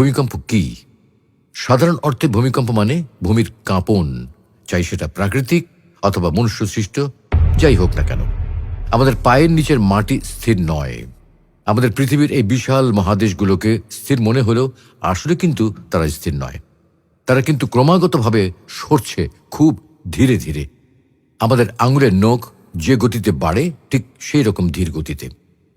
ভূমিকম্প কি? সাধারণ অর্থে ভূমিকম্প মানে ভূমির কাঁপন, চাই সেটা প্রাকৃতিক অথবা মনুষ্য সৃষ্ট যাই হোক না কেন। আমাদের পায়ের নিচের মাটি স্থির নয়। আমাদের পৃথিবীর এই বিশাল মহাদেশগুলোকে স্থির মনে হলেও আসলে কিন্তু তারা স্থির নয়। তারা কিন্তু ক্রমাগতভাবে সরছে খুব ধীরে ধীরে। আমাদের আঙুলের নখ যে গতিতে বাড়ে, ঠিক সেই রকম ধীর গতিতে।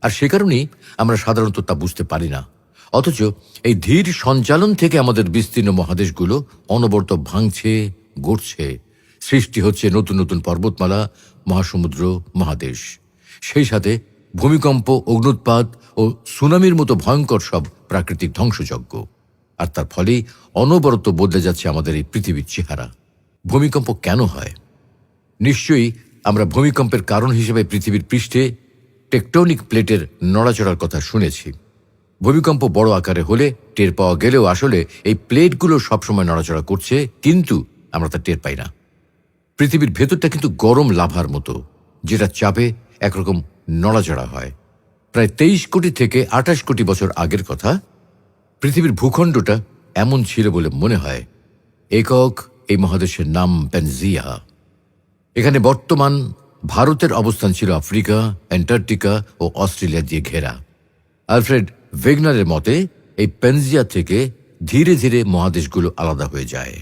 আর সে কারণেই আমরা সাধারণত তা বুঝতে পারি না। অথচ এই ধীর সঞ্চালন থেকে আমাদের বিস্তীর্ণ মহাদেশগুলো অনবরত ভাঙছে, গড়ছে। সৃষ্টি হচ্ছে নতুন নতুন পর্বতমালা, মহাসমুদ্র, মহাদেশ। সেই সাথে ভূমিকম্প, অগ্নুৎপাত ও সুনামির মতো ভয়ঙ্কর সব প্রাকৃতিক ধ্বংসযজ্ঞ। আর তার ফলেই অনবরত বদলে যাচ্ছে আমাদের এই পৃথিবীর চেহারা। ভূমিকম্প কেন হয়? নিশ্চয়ই আমরা ভূমিকম্পের কারণ হিসেবে পৃথিবীর পৃষ্ঠে টেকটনিক প্লেটের নড়াচড়ার কথা শুনেছি। ভূমিকম্প বড় আকারে হলে টের পাওয়া গেলেও আসলে এই প্লেটগুলো সবসময় নড়াচড়া করছে, কিন্তু আমরা তা টের পাই না। পৃথিবীর ভেতরটা কিন্তু গরম লাভার মতো, যেটা চাপে একরকম নড়াচড়া হয়। প্রায় তেইশ কোটি থেকে আঠাশ কোটি বছর আগের কথা, পৃথিবীর ভূখণ্ডটা এমন ছিল বলে মনে হয়। একক এই মহাদেশের নাম প্যানজিয়া এখানে বর্তমান ভারতের অবস্থান ছিল আফ্রিকা, অ্যান্টার্কটিকা ও অস্ট্রেলিয়া দিয়ে ঘেরা। আলফ্রেড ভেগনারের মতে, এই পেনজিয়া থেকে ধীরে ধীরে মহাদেশগুলো আলাদা হয়ে যায়।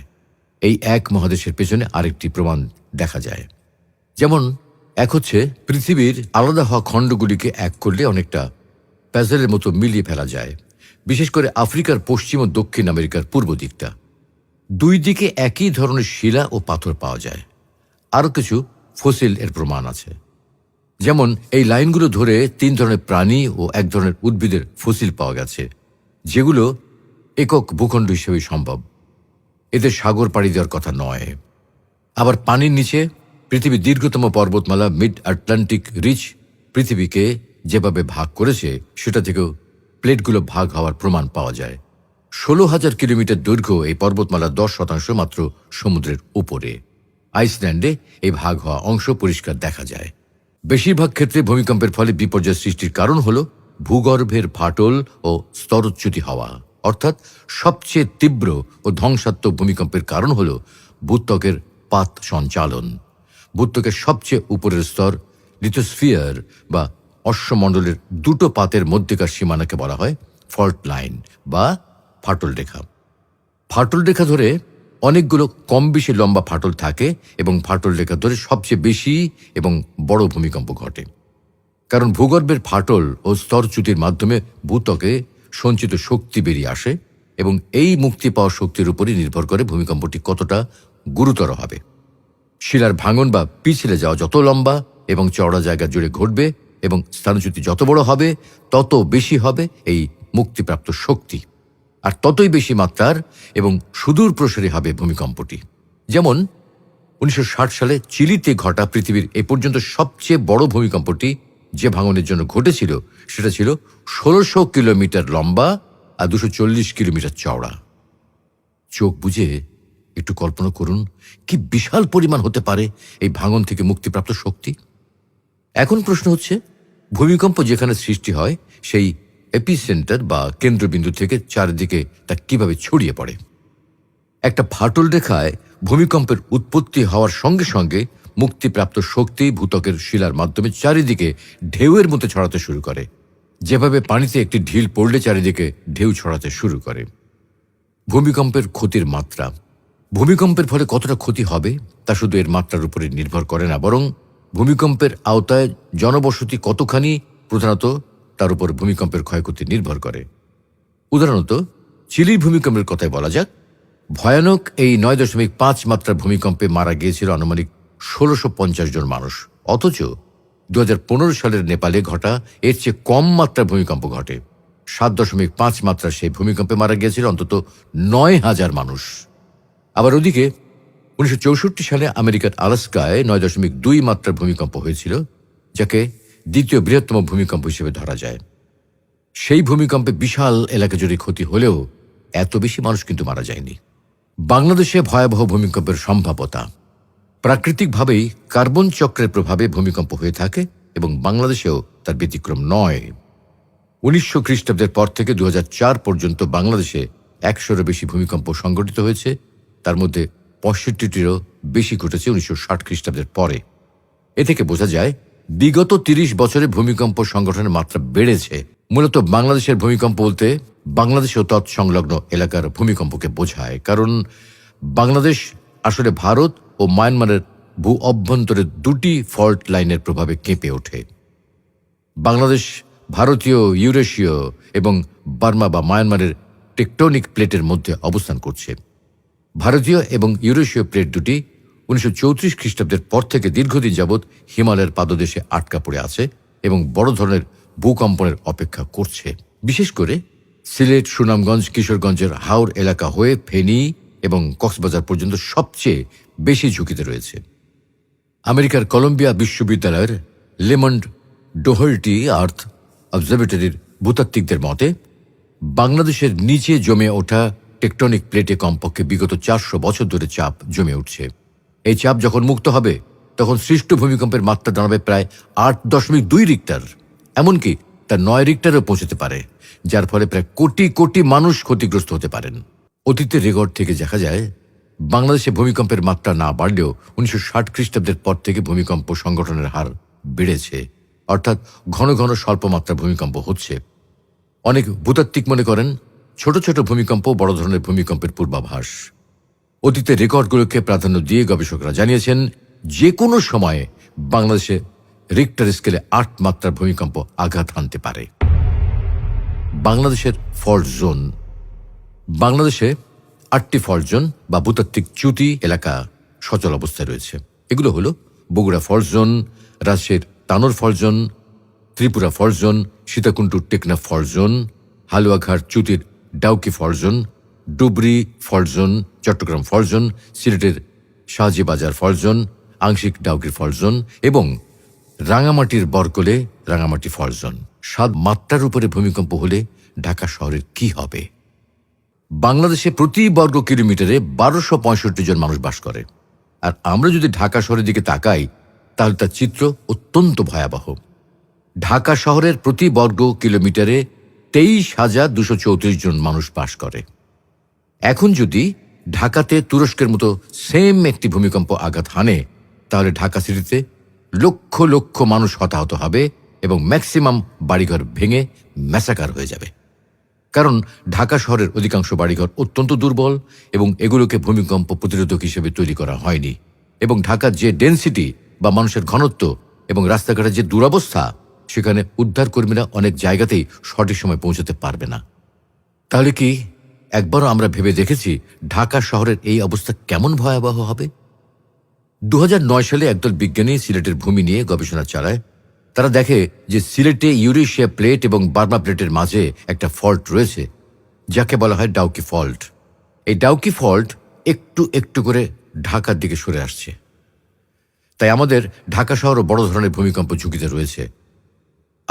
এই এক মহাদেশের পেছনে আরেকটি প্রমাণ দেখা যায়। যেমন, এক হচ্ছে পৃথিবীর আলাদা হওয়া খণ্ডগুলিকে এক করলে অনেকটা প্যাজেলের মতো মিলিয়ে ফেলা যায়। বিশেষ করে আফ্রিকার পশ্চিম ও দক্ষিণ আমেরিকার পূর্ব দিকটা। দুই দিকে একই ধরনের শিলা ও পাথর পাওয়া যায়। আরও কিছু ফসিল এর প্রমাণ আছে। যেমন এই লাইনগুলো ধরে তিন ধরনের প্রাণী ও এক ধরনের উদ্ভিদের ফসিল পাওয়া গেছে, যেগুলো একক ভূখণ্ড হিসেবে সম্ভব। এদের সাগর পাড়ি দেওয়ার কথা নয়। আবার পানির নিচে পৃথিবীর দীর্ঘতম পর্বতমালা মিড আটলান্টিক রিচ পৃথিবীকে যেভাবে ভাগ করেছে, সেটা থেকেও প্লেটগুলো ভাগ হওয়ার প্রমাণ পাওয়া যায়। ষোলো হাজার কিলোমিটার দৈর্ঘ্য এই পর্বতমালা দশ শতাংশ মাত্র সমুদ্রের উপরে। আইসল্যান্ডে এই ভাগ হওয়া অংশ পরিষ্কার দেখা যায়। বেশিরভাগ ক্ষেত্রে ভূমিকম্পের ফলে বিপর্যয় সৃষ্টির কারণ হল ভূগর্ভের ফাটল ও স্তরচ্যুতি হওয়া। অর্থাৎ সবচেয়ে তীব্র ও ধ্বংসাত্মক ভূমিকম্পের কারণ হল ভূত্বকের পাত সঞ্চালন। ভূত্বকের সবচেয়ে উপরের স্তর লিথোস্ফিয়ার বা অশ্বমণ্ডলের দুটো পাতের মধ্যেকার সীমানাকে বলা হয় ফল্ট লাইন বা ফাটল রেখা। ফাটল রেখা ধরে অনেকগুলো কম বেশি লম্বা ফাটল থাকে এবং ফাটল রেখা ধরে সবচেয়ে বেশি এবং বড় ভূমিকম্প ঘটে। কারণ ভূগর্ভের ফাটল ও স্তরচ্যুতির মাধ্যমে ভূতকে সঞ্চিত শক্তি বেরিয়ে আসে এবং এই মুক্তি পাওয়া শক্তির উপরই নির্ভর করে ভূমিকম্পটি কতটা গুরুতর হবে। শিলার ভাঙন বা পিছলে যাওয়া যত লম্বা এবং চওড়া জায়গা জুড়ে ঘটবে এবং স্থানচ্যুতি যত বড় হবে, তত বেশি হবে এই মুক্তিপ্রাপ্ত শক্তি। আর ততই বেশি মাত্রার এবং সুদূর প্রসারী হবে ভূমিকম্পটি। যেমন, উনিশশো ষাট সালে চিলিতে ঘটা পৃথিবীর এ পর্যন্ত সবচেয়ে বড় ভূমিকম্পটি যে ভাঙনের জন্য ঘটেছিল, সেটা ছিল ষোলোশো কিলোমিটার লম্বা আর দুশো কিলোমিটার চওড়া। চোখ বুঝে একটু কল্পনা করুন, কি বিশাল পরিমাণ হতে পারে এই ভাঙন থেকে মুক্তিপ্রাপ্ত শক্তি? এখন প্রশ্ন হচ্ছে, ভূমিকম্প যেখানে সৃষ্টি হয়, সেই এপিসেন্টার বা কেন্দ্রবিন্দু থেকে চারিদিকে তা কীভাবে ছড়িয়ে পড়ে? একটা ফাটল রেখায় ভূমিকম্পের উৎপত্তি হওয়ার সঙ্গে সঙ্গে মুক্তিপ্রাপ্ত শক্তি ভূতকের শিলার মাধ্যমে চারিদিকে ঢেউয়ের মতো ছড়াতে শুরু করে। যেভাবে পানিতে একটি ঢিল পড়লে চারিদিকে ঢেউ ছড়াতে শুরু করে। ভূমিকম্পের ক্ষতির মাত্রা। ভূমিকম্পের ফলে কতটা ক্ষতি হবে, তা শুধু এর মাত্রার উপরে নির্ভর করে না, বরং ভূমিকম্পের আওতায় জনবসতি কতখানি, প্রধানত তার উপর ভূমিকম্পের ক্ষয়ক্ষতি নির্ভর করে। উদাহরণত, চিলির ভূমিকম্পের কথাই বলা যাক, ভয়ানক এই নয় দশমিক পাঁচ মাত্রার ভূমিকম্পে মারা গিয়েছিল আনুমানিক ষোলোশো পঞ্চাশ জন মানুষ। অথচ দু হাজার পনেরো সালের নেপালে ঘটা, এর চেয়ে কম মাত্রার ভূমিকম্প ঘটে। সাত দশমিক পাঁচ মাত্রার সেই ভূমিকম্পে মারা গিয়েছিল অন্তত নয় হাজার মানুষ। আবার ওদিকে, উনিশশো চৌষট্টি সালে আমেরিকার আলাস্কায় নয় দশমিক দুই মাত্রার ভূমিকম্প হয়েছিল, যাকে দ্বিতীয় বৃহত্তম ভূমিকম্প হিসেবে ধরা যায়। সেই ভূমিকম্পে বিশাল এলাকা জুড়ে ক্ষতি হলেও এত বেশি মানুষ কিন্তু মারা যায়নি। বাংলাদেশে ভয়াবহ ভূমিকম্পের সম্ভাব্যতা প্রাকৃতিকভাবেই কার্বন চক্রের প্রভাবে ভূমিকম্প হয়ে থাকে এবং বাংলাদেশেও তার ব্যতিক্রম নয়। উনিশশো খ্রিস্টাব্দের পর থেকে দু হাজার চার পর্যন্ত বাংলাদেশে একশোরও বেশি ভূমিকম্প সংঘটিত হয়েছে। তার মধ্যে পঁয়ষট্টিটিরও বেশি ঘটেছে উনিশশো ষাট খ্রিস্টাব্দের পরে। এ থেকে বোঝা যায় বিগত তিরিশ বছরে ভূমিকম্প সংগঠনের মাত্রা বেড়েছে। মূলত বাংলাদেশের ভূমিকম্প বলতে বাংলাদেশ ও তৎসংলগ্ন এলাকার ভূমিকম্পকে বোঝায়। কারণ বাংলাদেশ, আসলে ভারত ও মায়ানমারের ভূ অভ্যন্তরে দুটি ফল্ট লাইনের প্রভাবে কেঁপে ওঠে। বাংলাদেশ, ভারতীয়, ইউরেশীয় এবং বার্মা বা মায়ানমারের টেকটনিক প্লেটের মধ্যে অবস্থান করছে। ভারতীয় এবং ইউরেশীয় প্লেট দুটি উনিশশো চৌত্রিশ খ্রিস্টাব্দের পর থেকে দীর্ঘদিন যাবৎ হিমালয়ের পাদদেশে আটকা পড়ে আছে এবং বড় ধরনের ভূকম্পনের অপেক্ষা করছে। বিশেষ করে সিলেট, সুনামগঞ্জ, কিশোরগঞ্জের হাওর এলাকা হয়ে ফেনী এবং কক্সবাজার পর্যন্ত সবচেয়ে বেশি ঝুঁকিতে রয়েছে। আমেরিকার কলম্বিয়া বিশ্ববিদ্যালয়ের লেমন্ড ডোহার্টি আর্থ অবজারভেটরির ভূতাত্ত্বিকদের মতে, বাংলাদেশের নিচে জমে ওঠা টেকটনিক প্লেটে কমপক্ষে বিগত চারশো বছর ধরে চাপ জমে উঠছে। এই চাপ যখন মুক্ত হবে, তখন সৃষ্ট ভূমিকম্পের মাত্রা দাঁড়াবে প্রায় আট দশমিক দুই রিক্টার। এমনকি তা নয় রিক্টারও পৌঁছতে পারে, যার ফলে প্রায় কোটি কোটি মানুষ ক্ষতিগ্রস্ত হতে পারেন। অতীতের রেকর্ড থেকে দেখা যায়, বাংলাদেশে ভূমিকম্পের মাত্রা না বাড়লেও উনিশশো ষাট খ্রিস্টাব্দের পর থেকে ভূমিকম্প সংগঠনের হার বেড়েছে। অর্থাৎ ঘন ঘন স্বল্প মাত্রা ভূমিকম্প হচ্ছে। অনেক ভূতাত্ত্বিক মনে করেন, ছোট ছোট ভূমিকম্প বড় ধরনের ভূমিকম্পের পূর্বাভাস। অতীতের রেকর্ডগুলোকে প্রাধান্য দিয়ে গবেষকরা জানিয়েছেন যে কোনো সময়ে বাংলাদেশে রিক্টার স্কেলে আট মাত্রার ভূমিকম্প আঘাত হানতে পারে। বাংলাদেশের ফল্ট জোন বাংলাদেশে আটটি ফল্ট জোন বা ভূতাত্ত্বিক চ্যুতি এলাকা সচল অবস্থায় রয়েছে। এগুলো হলো বগুড়া ফল্ট জোন রাজশাহীর Tanore fault zone Tripura fault zone সীতাকুণ্ডুর টেকনা fault zone Haluaghat চ্যুতির Dauki fault zone Dhubri, fault zone, Chattogram fault zone, সিলেটের শাহজিবাজার ফল্ট জোন, আংশিক ডাউকির ফল্ট জোন এবং রাঙামাটির বরকলে রাঙামাটি ফল্ট জোন। সাত মাত্রার উপরে ভূমিকম্প হলে ঢাকা শহরের কি হবে? বাংলাদেশে প্রতি বর্গ কিলোমিটারে বারোশো পঁয়ষট্টি জন মানুষ বাস করে। আর আমরা যদি ঢাকা শহরের দিকে তাকাই, তাহলে তার চিত্র অত্যন্ত ভয়াবহ। ঢাকা শহরের প্রতি বর্গ কিলোমিটারে তেইশ হাজার দুশো চৌত্রিশ জন মানুষ বাস করে। এখন যদি ঢাকাতে তুরস্কের মতো সেম একটি ভূমিকম্প আঘাত হানে, তাহলে ঢাকা সিটিতে লক্ষ লক্ষ মানুষ হতাহত হবে এবং ম্যাক্সিমাম বাড়িঘর ভেঙে ম্যাসাকার হয়ে যাবে। কারণ ঢাকা শহরের অধিকাংশ বাড়িঘর অত্যন্ত দুর্বল এবং এগুলোকে ভূমিকম্প প্রতিরোধক হিসেবে তৈরি করা হয়নি এবং ঢাকার যে ডেন্সিটি বা মানুষের ঘনত্ব এবং রাস্তাঘাটের যে দুরবস্থা, সেখানে উদ্ধারকর্মীরা অনেক জায়গাতেই সঠিক সময় পৌঁছতে পারবে না। তাহলে কি একবারও আমরা ভেবে দেখেছি ঢাকা শহরের এই অবস্থা কেমন ভয়াবহ হবে। দু হাজার নয় সালে একদল বিজ্ঞানী সিলেটের ভূমি নিয়ে গবেষণা চালায়। তারা দেখে যে সিলেটে ইউরেশিয়া প্লেট এবং বার্মা প্লেটের মাঝে একটা ফল্ট রয়েছে, যাকে বলা হয় ডাউকি ফল্ট। এই ডাউকি ফল্ট একটু একটু করে ঢাকার দিকে সরে আসছে। তাই আমাদের ঢাকা শহরও বড় ধরনের ভূমিকম্প ঝুঁকিতে রয়েছে।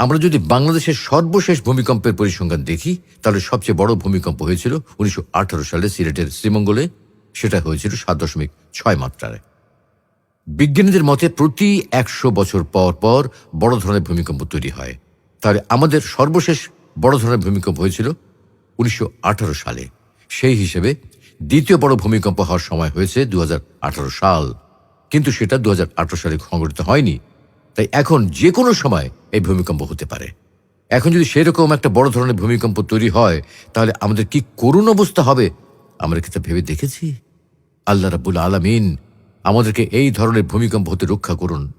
আমরা যদি বাংলাদেশের সর্বশেষ ভূমিকম্পের পরিসংখ্যান দেখি, তাহলে সবচেয়ে বড় ভূমিকম্প হয়েছিল উনিশশো আঠারো সালে সিলেটের শ্রীমঙ্গলে। সেটা হয়েছিল সাত দশমিক ছয় মাত্রায়। বিজ্ঞানীদের মতে প্রতি একশো বছর পর পর বড় ধরনের ভূমিকম্প তৈরি হয়। তাহলে আমাদের সর্বশেষ বড় ধরনের ভূমিকম্প হয়েছিল উনিশশো আঠারো সালে। সেই হিসেবে দ্বিতীয় বড় ভূমিকম্প হওয়ার সময় হয়েছে দু হাজার আঠারো সাল। কিন্তু সেটা দু হাজার আঠারো সালে সংঘটিত হয়নি। তাই এখন যে কোনো সময় এই ভূমিকম্প হতে পারে। এখন যদি সেরকম একটা বড় ধরনের ভূমিকম্প তৈরি হয়, তাহলে আমাদের কি করুণ অবস্থা হবে? আমরা কি তা ভেবে দেখেছি? আল্লাহ রাবুল আলমিন আমাদেরকে এই ধরনের ভূমিকম্প হতে রক্ষা করুন।